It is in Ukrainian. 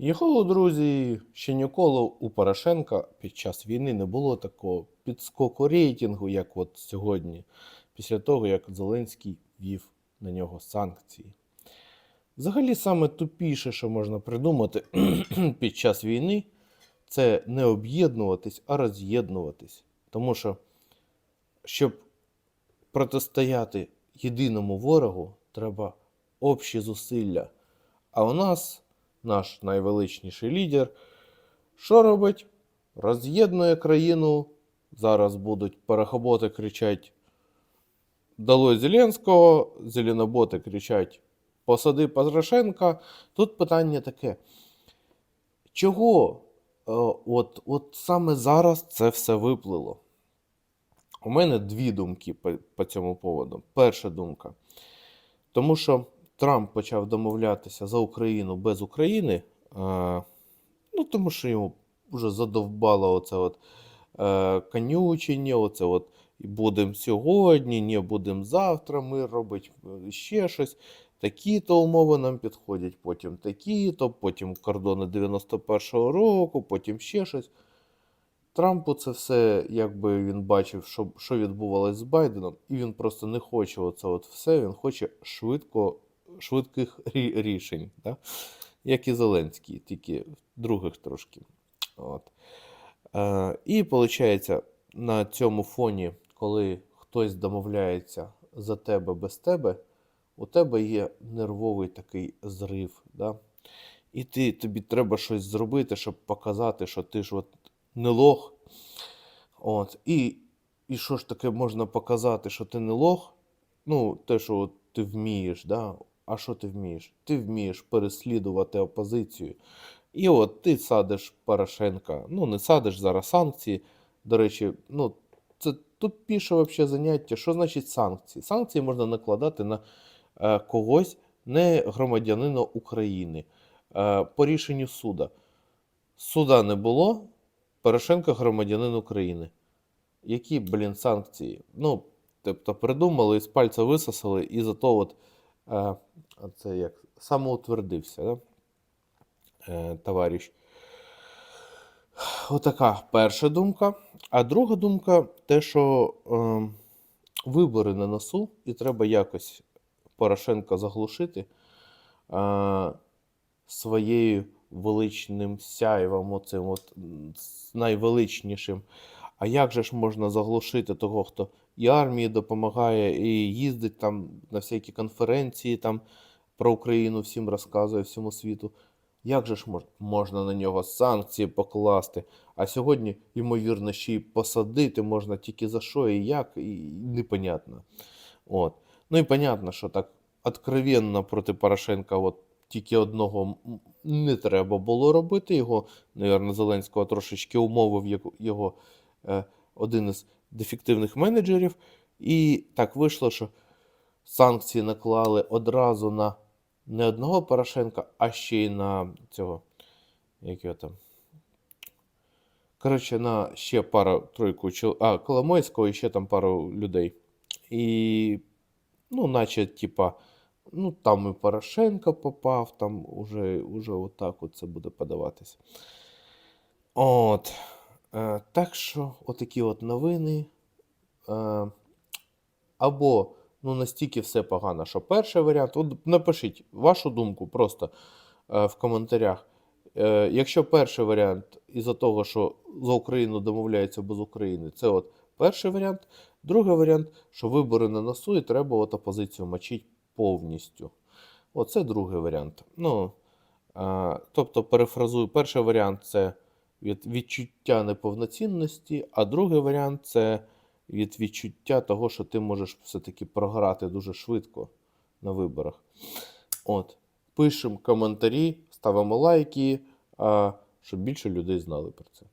Його друзі, ще ніколи у Порошенка під час війни не було такого підскоку рейтингу, як от сьогодні, після того, як Зеленський вів на нього санкції. Взагалі, саме тупіше, що можна придумати під час війни, це не об'єднуватись, а роз'єднуватись. Тому що, щоб протистояти єдиному ворогу, треба общі зусилля. А у нас наш найвеличніший лідер, що робить? Роз'єднує країну. Зараз будуть парахоботи кричать Долой Зеленського, зеленоботи кричать Посади Порошенка. Тут питання таке. Чого е, от, от саме зараз це все виплило? У мене дві думки по, по цьому поводу. Перша думка. Тому що Трамп почав домовлятися за Україну без України, ну тому що йому вже задовбало оце от е, конючення, оце от будемо сьогодні, не будемо завтра, ми робить е, ще щось. Такі-то умови нам підходять, потім такі-то, потім кордони 91-го року, потім ще щось. Трампу це все, якби він бачив, що, що відбувалось з Байденом, і він просто не хоче оце от все, він хоче швидко, швидких рішень, да? як і Зеленський, тільки других трошки. От. Е, і виходить, на цьому фоні, коли хтось домовляється за тебе без тебе, у тебе є нервовий такий зрив. Да? І ти, тобі треба щось зробити, щоб показати, що ти ж от не лох. От. І, і що ж таке можна показати, що ти не лох? Ну, те, що от ти вмієш, да? А що ти вмієш? Ти вмієш переслідувати опозицію. І от ти садиш Порошенка. Ну, не садиш зараз санкції. До речі, ну, це тупіше вообще заняття. Що значить санкції? Санкції можна накладати на е, когось, не громадянина України. Е, по рішенню суда. Суда не було, Порошенко громадянин України. Які, блін, санкції? Ну, тобто придумали, з пальця висосали, і зато от це як самоутвердився, да? е, товариш. Отака перша думка. А друга думка те, що е, вибори на носу, і треба якось Порошенка заглушити е, своєю величним сяйвом, оцим от найвеличнішим. А як же ж можна заглушити того, хто і армії допомагає, і їздить там на всякі конференції там про Україну всім розказує всьому світу. Як же ж можна на нього санкції покласти? А сьогодні, ймовірно, ще й посадити можна тільки за що і як, і непонятно. От. Ну і понятно, що так откровенно проти Порошенка от тільки одного не треба було робити. Його, навірно, Зеленського трошечки умовив його один із дефективних менеджерів. І так вийшло, що санкції наклали одразу на не одного Порошенка, а ще й на цього. Як його там? Коротше, на ще пару тройку а, Коломойського і ще там пару людей. І, ну, наче, типа, ну, там і Порошенко попав, там уже, уже отак от це буде подаватись. От. Е, так що, отакі от новини. Е, або ну, настільки все погано, що перший варіант. От напишіть вашу думку просто е, в коментарях. Якщо перший варіант із-за того, що за Україну домовляється без України, це от перший варіант. Другий варіант, що вибори на носу і треба от опозицію мочити повністю. Оце другий варіант. Ну, тобто, перефразую, перший варіант це від відчуття неповноцінності, а другий варіант це від відчуття того, що ти можеш все-таки програти дуже швидко на виборах. От. Пишемо коментарі, ставимо лайки, щоб більше людей знали про це.